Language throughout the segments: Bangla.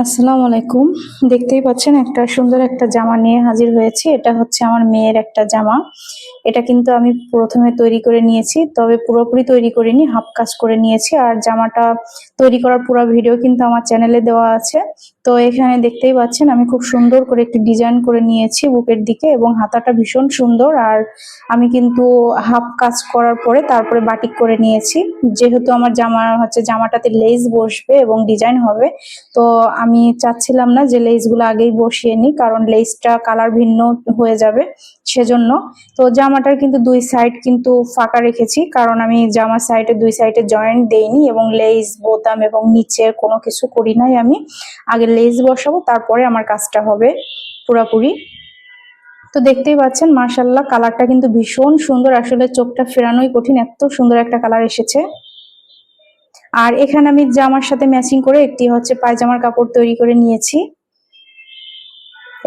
আসসালামু আলাইকুম। দেখতেই পাচ্ছেন একটা সুন্দর একটা জামা নিয়ে হাজির হয়েছি। এটা হচ্ছে আমার মেয়ের একটা জামা। এটা কিন্তু আমি প্রথমে তৈরি করে নিয়েছি, তবে পুরোপুরি তৈরি করিনি, হাফ কাজ করে নিয়েছি। আর জামাটা তৈরি করার পুরো ভিডিও কিন্তু আমার চ্যানেলে দেওয়া আছে। তো এখানে দেখতেই পাচ্ছেন, আমি খুব সুন্দর করে একটি ডিজাইন করে নিয়েছি বুকের দিকে এবং হাতাটা ভীষণ সুন্দর। আর আমি কিন্তু হাফ কাজ করার পরে তারপরে বাটিক করে নিয়েছি। যেহেতু আমার জামা হচ্ছে জামাটাতে লেস বসবে এবং ডিজাইন হবে, তো আমি চাচ্ছিলাম না যে লেসগুলো আগেই বসিয়ে নিই, কারণ লেসটা কালার ভিন্ন হয়ে যাবে সেজন্য। তো জামাটার কিন্তু দুই সাইড কিন্তু ফাঁকা রেখেছি, কারণ আমি জামার সাইডে দুই সাইডে জয়েন্ট দেইনি এবং লেস, বোতাম এবং নিচের কোনো কিছু করি নাই আমি। আগে লেস বসাবো, তারপরে আমার কাজটা হবে পুরাপুরি। তো দেখতেই পাচ্ছেন মার্শাল্লাহ কালারটা কিন্তু ভীষণ সুন্দর। আসলে চোখটা ফেরানোই কঠিন, এত সুন্দর একটা কালার এসেছে। আর এখানে আমি জামার সাথে ম্যাচিং করে একটি হচ্ছে পায়জামার কাপড় তৈরি করে নিয়েছি।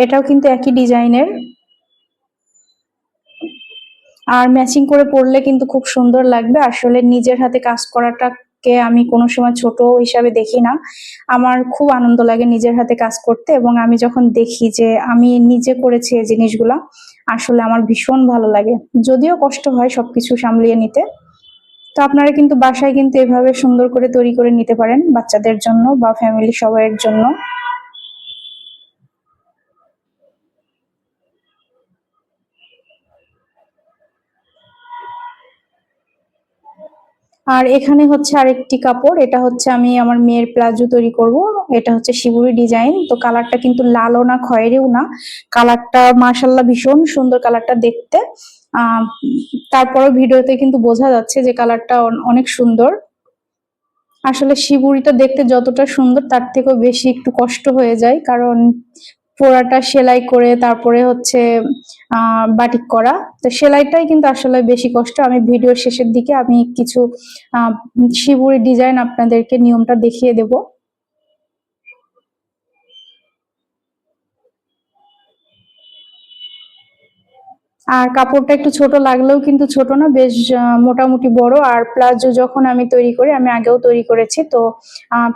এটাও কিন্তু একই ডিজাইনের। আর ম্যাচিং করে পরলে কিন্তু খুব সুন্দর লাগবে। আসলে নিজের হাতে কাজ করাটাকে আমি কোনো সময় ছোট হিসাবে দেখি না। আমার খুব আনন্দ লাগে নিজের হাতে কাজ করতে এবং আমি যখন দেখি যে আমি নিজে করেছি এই জিনিসগুলা, আসলে আমার ভীষণ ভালো লাগে। যদিও কষ্ট হয় সবকিছু সামলিয়ে নিতে। তো আপনারা কিন্তু বাসায় কিন্তু এভাবে সুন্দর করে তৈরি করে নিতে পারেন বাচ্চাদের জন্য বা ফ্যামিলি সবাইয়ের জন্য। আর এখানে হচ্ছে আরেকটি কাপড়, এটা হচ্ছে আমি আমার মেয়ের প্লাজো তৈরি করব। এটা হচ্ছে শিবুরি ডিজাইন, তো কালারটা কিন্তু লালও না, খয়েরিও না। কালারটা মার্শাল্লাহ ভীষণ সুন্দর কালারটা দেখতে। আহ, তারপরও ভিডিওতে কিন্তু বোঝা যাচ্ছে যে কালারটা অনেক সুন্দর। আসলে শিবুরিটা দেখতে যতটা সুন্দর, তার থেকেও বেশি একটু কষ্ট হয়ে যায়, কারণ পোড়াটা সেলাই করে তারপরে হচ্ছে বাটিক করা। তো সেলাইটাই কিন্তু আসলে বেশি কষ্ট। আমি ভিডিওর শেষের দিকে আমি কিছু শিবুরি ডিজাইন আপনাদেরকে নিয়মটা দেখিয়ে দেবো। আর কাপড়টা একটু ছোট লাগলেও কিন্তু ছোট না, বেশ মোটামুটি বড়। আর প্লাজো যখন আমি তৈরি করি, আমি আগেও তৈরি করেছি। তো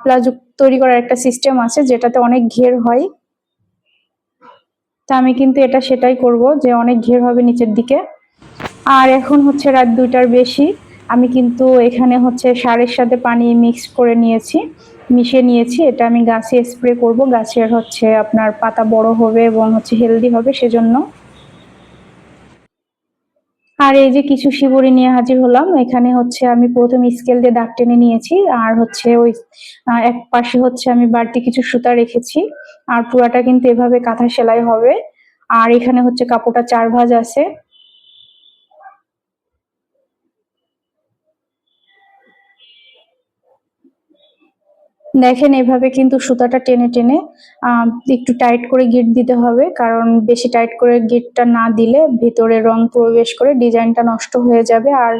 প্লাজো তৈরি করার একটা সিস্টেম আছে, যেটাতে অনেক ঘের হয়। আমি কিন্তু এটা সেটাই করব যে অনেক ঘের হবে নিচের দিকে। আর এখন হচ্ছে রাত দুইটার বেশি। আমি কিন্তু এখানে হচ্ছে সারের সাথে পানি মিক্স করে নিয়েছি, মিশিয়ে নিয়েছি। এটা আমি গাছে স্প্রে করব। গাছের হচ্ছে আপনার পাতা বড় হবে এবং হচ্ছে হেলদি হবে সেজন্য। আর এই যে কিছু শিবরি নিয়ে হাজির হলাম, এখানে হচ্ছে আমি প্রথম স্কেল দিয়ে দাগ টেনে নিয়েছি, আর হচ্ছে ওই এক পাশে হচ্ছে আমি বাড়তি কিছু সুতা রেখেছি, আর পুরাটা কিন্তু এভাবে কাঁথা সেলাই হবে, আর এখানে হচ্ছে কাপড়টা চার ভাজ আছে দেখেন এভাবে কিন্তু সুতাটা টেনে টেনে একটু টাইট করে গিট দিতে হবে, কারণ বেশি টাইট করে গিটটা না দিলে ভিতরে রং প্রবেশ করে ডিজাইনটা নষ্ট হয়ে যাবে। আর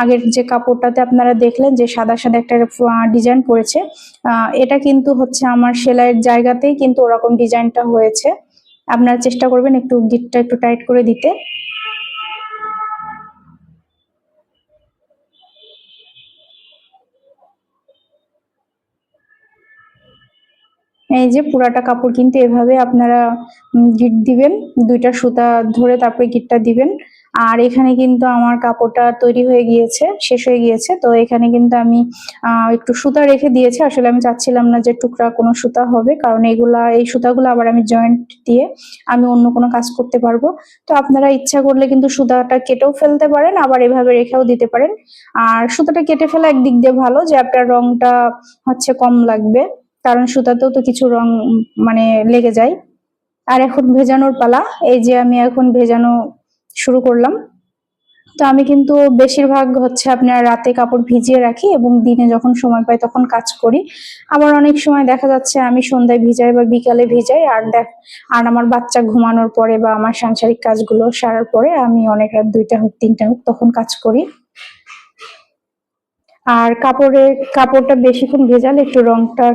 আগের যে কাপড়টাতে আপনারা দেখলেন যে সাদা সাদা একটা ডিজাইন পড়েছে এটা কিন্তু হচ্ছে আমার সেলাইয়ের জায়গাতেই কিন্তু ওরকম ডিজাইনটা হয়েছে। আপনারা চেষ্টা করবেন একটু গিটটা একটু টাইট করে দিতে। এই যে পুরাটা কাপড় কিন্তু এভাবে আপনারা গিট দিবেন, দুইটা সুতা ধরে তারপরে গিটটা দিবেন। আর এখানে কিন্তু আমার কাপড়টা তৈরি হয়ে গিয়েছে, শেষ হয়ে গিয়েছে। তো এখানে কিন্তু আমি একটু সুতা রেখে দিয়েছি। আসলে আমি চাচ্ছিলাম না যে টুকরা কোনো সুতা হবে, কারণ এগুলা, এই সুতাগুলো আবার আমি জয়েন্ট দিয়ে আমি অন্য কোনো কাজ করতে পারব। তো আপনারা ইচ্ছা করলে কিন্তু সুতাটা কেটেও ফেলতে পারেন, আবার এভাবে রেখেও দিতে পারেন। আর সুতাটা কেটে ফেলা একদিক দিয়ে ভালো যে আপনার রংটা হচ্ছে কম লাগবে। কারণ সুতাতেও তো কিছু রং মানে লেগে যায়। আর এখন ভেজানোর পালা, এই যে আমি এখন ভেজানো শুরু করলাম। তো আমি কিন্তু বেশিরভাগ হচ্ছে আপনার রাতে কাপড় ভিজিয়ে রাখি এবং দিনে যখন সময় পাই তখন কাজ করি। আবার অনেক সময় দেখা যাচ্ছে আমি সন্ধ্যায় ভিজাই বা বিকালে ভিজাই, আর দেখ, আর আমার বাচ্চা ঘুমানোর পরে বা আমার সাংসারিক কাজগুলো সারার পরে আমি অনেক রাত দুইটা হোক, তিনটা হোক তখন কাজ করি। আর কাপড়ে, কাপড়টা বেশিক্ষণ ভেজালে একটু রংটা